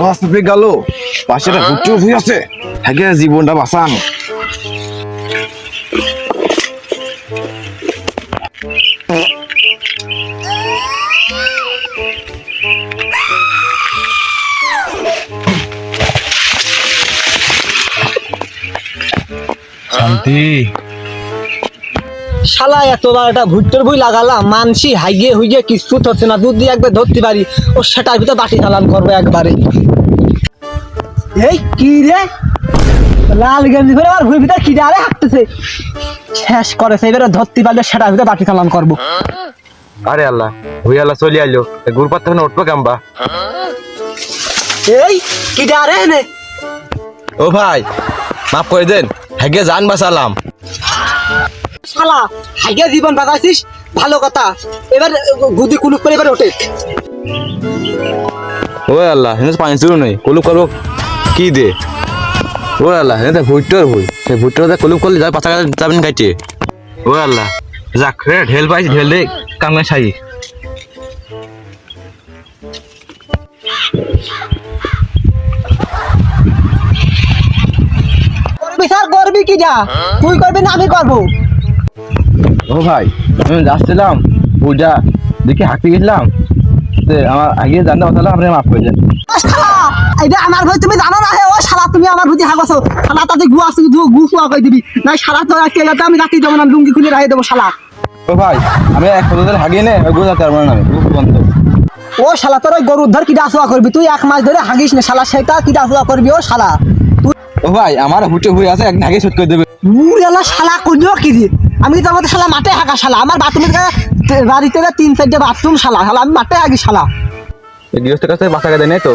গাছ চেপে গেল। পাশে একটা ভুট্টি ভুই আছে। হ্যাঁ জীবনটা বাঁচান। শান্তি। শালা এতবার একটা ভুট্টোর বই লাগালাম মানসি হাইগে হুইগে কিছু হচ্ছে না দুধ দিয়ে একবার ধরতে পারি ও সেটার ভিতরে বাটি চালান করব একবারে। এই কি রে? লাল গেঞ্জি করে আমার ভুঁই ভিতরে কি আরে হাঁটতেছে। শেষ করেছে এবারে ধরতে পারলে সেটার ভিতরে বাটি চালান করব। আরে আল্লাহ ভুই আল্লাহ চলে আইলো। গুড় পাত্তা উঠবো কেমবা? এই কি আরে নে ও ভাই মাফ করে দেন হ্যাঁ জান বাঁচালাম শালা হাইগে জীবন বাগাইছিস ভালো কথা। এবার গুদি কুলুপ করে এবার ওঠে। ও আল্লাহ হেন পানি চুরু নেই কলুপ করব কি দে? ও আল্লাহ হেন ভুট্টোর ভুই। সেই ভুট্টোটা কলুপ করলে যাবে পাতা যাবেন কাইটে। ও আল্লাহ যাক রে ঢেল পাইছি ঢেল দে কামে সাই স্যার করবি কি যা? তুই করবি না আমি করব। ও ভাই আমি যাচ্ছিলাম পূজা দেখি হাঁকি গেছিলাম। আমার আগে জানতে পারতাম আপনি মাফ করে দেন। এটা আমার ভাই তুমি জানো না হে? ও শালা তুমি আমার বুঝি হাগছো। শালা তাতে গু আছে গু গু কুয়া কই দিবি। না শালা তো আজকে এলাতে আমি রাখি দেবো না লুঙ্গি খুলে রাখি দেবো শালা। ও ভাই আমি এক হাগিয়ে নে পারব বন্ধ ও শালা তোর ওই গরুর ধর কিটা আসুয়া করবি তুই এক মাস ধরে হাগিস না শালা সেটা কিটা আসুয়া করবি ও শালা। তুই ও ভাই আমার হুটে হুই আছে এক করে দেবে। শালা কোন কি আমি তো আমাদের শালা মাঠে হাঁকা শালা, আমার বাথরুমের বাড়িতে তিন চারটে বাথরুম শালা শালা, আমি মাঠে হাঁকি শালা। গৃহস্থের কাছে বাঁচাকে দেয় নাই তো?